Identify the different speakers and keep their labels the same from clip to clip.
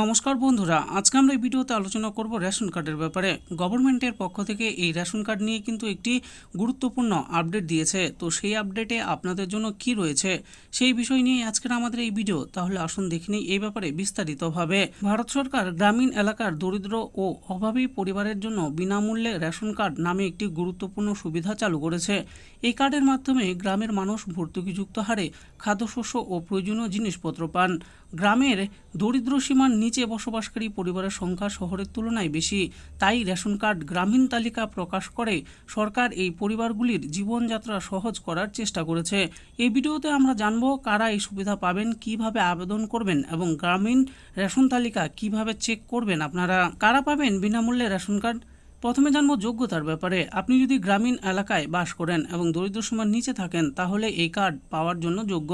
Speaker 1: নমস্কার বন্ধুরা, আজকে আমরা এই ভিডিওতে আলোচনা করব রেশন কার্ডের ব্যাপারে। গভর্নমেন্টের পক্ষ থেকে এই রেশন কার্ড নিয়ে কিন্তু একটি গুরুত্বপূর্ণ আপডেট দিয়েছে। তো সেই আপডেটে আপনাদের জন্য কি রয়েছে সেই বিষয় নিয়ে আজকের আমাদের এই ভিডিও। তাহলে আসুন দেখে নিই এই ব্যাপারে বিস্তারিতভাবে। ভারত সরকার গ্রামীণ এলাকার দরিদ্র ও অভাবী পরিবারের জন্য বিনামূল্যে রেশন কার্ড নামে একটি গুরুত্বপূর্ণ সুবিধা চালু করেছে। এই কার্ডের মাধ্যমে গ্রামের মানুষ ভর্তুকিযুক্ত হারে খাদ্যশস্য ও প্রয়োজনীয় জিনিসপত্র পান। গ্রামের দরিদ্র সীমার নিচে বসবাসকারী পরিবারের সংখ্যা শহরের তুলনায় বেশি। তাই রেশন কার্ড গ্রামীণ তালিকা প্রকাশ করে সরকার এই পরিবারগুলির জীবনযাত্রা সহজ করার চেষ্টা করেছে। এই ভিডিওতে আমরা জানব কারা এই সুবিধা পাবেন, কীভাবে আবেদন করবেন এবং গ্রামীণ রেশন তালিকা কীভাবে চেক করবেন আপনারা। কারা পাবেন বিনামূল্যে রেশন কার্ড? প্রথমে জানব যোগ্যতার ব্যাপারে। আপনি যদি গ্রামীণ এলাকায় বাস করেন এবং দরিদ্র সীমার নিচে থাকেন, তাহলে এই কার্ড পাওয়ার জন্য যোগ্য।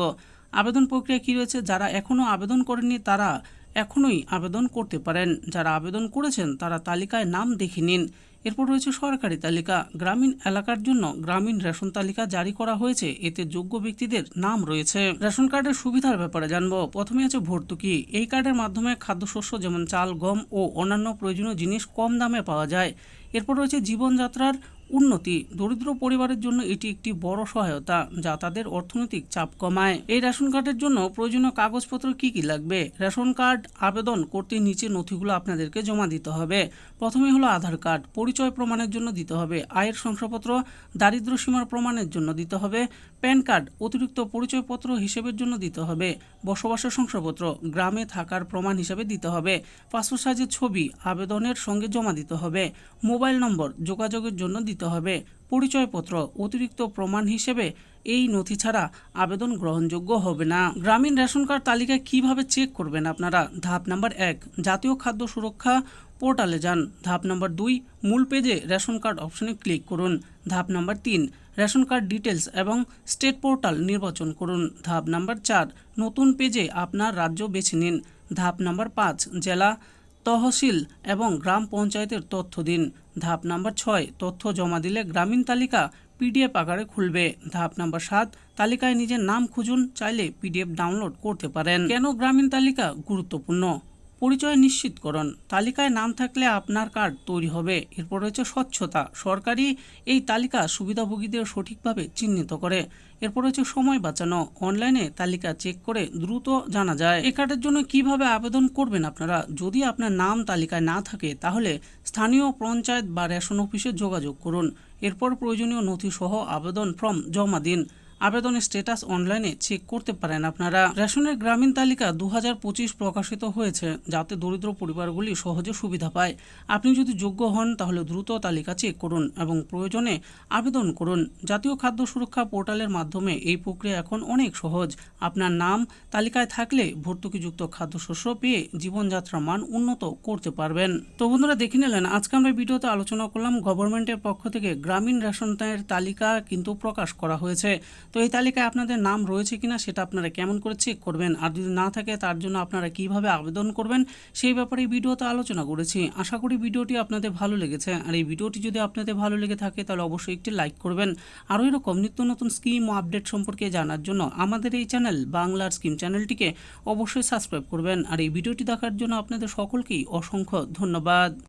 Speaker 1: আবেদন প্রক্রিয়া কী রয়েছে? যারা এখনও আবেদন করেননি, তারা এখনই আবেদন করতে পারেন। যারা আবেদন করেছেন, তারা তালিকায় নাম দেখে নিন। এরপর রয়েছে সরকারি তালিকা। গ্রামীণ এলাকার জন্য গ্রামীণ রেশন তালিকা জারি করা হয়েছে। এতে যোগ্য ব্যক্তিদের নাম রয়েছে। রেশন কার্ডের সুবিধার ব্যাপারে জানব। প্রথমে আছে ভর্তুকি। এই কার্ডের মাধ্যমে খাদ্যশস্য যেমন চাল, গম ও অন্যান্য প্রয়োজনীয় জিনিস কম দামে পাওয়া যায়। এরপর রয়েছে জীবনযাত্রার উন্নতি। দরিদ্র পরিবারের জন্য এটি একটি বড় সহায়তা যা তাদের অর্থনৈতিক চাপ কমায়। এই রেশন কার্ডের জন্য প্রয়োজনীয় কাগজপত্র কি কি লাগবে? রেশন কার্ড আবেদন করতে নিচে নথিগুলো আপনাদেরকে জমা দিতে হবে। প্রথমে হলো আধার কার্ড। পরিচয় প্রমাণের জন্য দিতে হবে। আয়ের শংসাপত্র দারিদ্র সীমার প্রমাণের জন্য দিতে হবে। প্যান কার্ড, অতিরিক্ত পরিচয়পত্র হিসেবের জন্য দিতে হবে। বসবাসের শংসাপত্র, গ্রামে থাকার প্রমাণ হিসেবে দিতে হবে। পাসপোর্ট সাইজের ছবি, আবেদনের সঙ্গে জমা দিতে হবে। মোবাইল নম্বর, যোগাযোগের জন্য দিতে হবে। পরিচয়পত্র, অতিরিক্ত প্রমাণ হিসেবে এই নথি ছাড়া আবেদন গ্রহণযোগ্য হবে না। গ্রামীণ রেশন কার্ড তালিকায় কীভাবে চেক করবেন আপনারা? ধাপ নাম্বার এক, জাতীয় খাদ্য সুরক্ষা পোর্টালে যান। ধাপ নাম্বার দুই, মূল পেজে রেশন কার্ড অপশনে ক্লিক করুন। ধাপ নাম্বার তিন, রেশন কার্ড ডিটেলস এবং স্টেট পোর্টাল নির্বাচন করুন। ধাপ নাম্বার চার, নতুন পেজে আপনার রাজ্য বেছে নিন। ধাপ নাম্বার পাঁচ, জেলা তহসিল এবং গ্রাম পঞ্চায়েতের তথ্য দিন। ধাপ নাম্বার ছয়, তথ্য জমা দিলে গ্রামীণ তালিকা পিডিএফ আকারে খুলবে। ধাপ নাম্বার সাত, তালিকায় নিজের নাম খুঁজুন, চাইলে পিডিএফ ডাউনলোড করতে পারেন। কেন গ্রামীণ তালিকা গুরুত্বপূর্ণ? পরিচয় নিশ্চিতকরণ তালিকায় নাম থাকলে আপনার কার্ড তৈরি হবে। এরপর রয়েছে স্বচ্ছতা। সরকারি এই তালিকা সুবিধাভোগীদের সঠিকভাবে চিহ্নিত করে। এরপর হচ্ছে সময় বাঁচানো। অনলাইনে তালিকা চেক করে দ্রুত জানা যায়। এই কার্ডের জন্য কীভাবে আবেদন করবেন আপনারা? যদি আপনার নাম তালিকায় না থাকে, তাহলে স্থানীয় পঞ্চায়েত বা রেশন অফিসে যোগাযোগ করুন। এরপর প্রয়োজনীয় নথি সহ আবেদন ফর্ম জমা দিন। আবেদনের স্ট্যাটাস অনলাইনে চেক করতে পারেন আপনারা। রেশনের গ্রামীণ তালিকা দু হাজার পঁচিশ প্রকাশিত হয়েছে, যাতে দরিদ্র পরিবারগুলি সহজে সুবিধা পায়। আপনি যদি যোগ্য হন, তাহলে দ্রুত তালিকা চেক করুন এবং প্রয়োজনে আবেদন করুন। জাতীয় খাদ্য সুরক্ষা পোর্টালের মাধ্যমে এই প্রক্রিয়া এখন অনেক সহজ। আপনার নাম, তালিকায় থাকলে ভর্তুকিযুক্ত খাদ্যশস্য পেয়ে জীবনযাত্রার মান উন্নত করতে পারবেন। তো বন্ধুরা, দেখে নিলেন, আজকে আমরা ভিডিওতে আলোচনা করলাম গভর্নমেন্টের পক্ষ থেকে গ্রামীণ রেশনের তালিকা কিন্তু প্রকাশ করা হয়েছে। তো এই তালিকায় আপনাদের নাম রয়েছে কিনা সেটা আপনারা কেমন করে চেক করবেন? আর যদি না থাকে, তার জন্য আপনারা কীভাবে আবেদন করবেন? সেই ব্যাপারে ভিডিওতে আলোচনা করেছি। আশা করি ভিডিওটি আপনাদের ভালো লেগেছে। আর এই ভিডিওটি যদি আপনাদের ভালো লেগে থাকে, তাহলে অবশ্যই একটি লাইক করবেন। আরও এরকম নিত্য নতুন স্কিম ও আপডেট সম্পর্কে জানার জন্য আমাদের এই চ্যানেল বাংলার স্কিম চ্যানেলটিকে অবশ্যই সাবস্ক্রাইব করবেন। আর এই ভিডিওটি দেখার জন্য আপনাদের সকলকেই অসংখ্য ধন্যবাদ।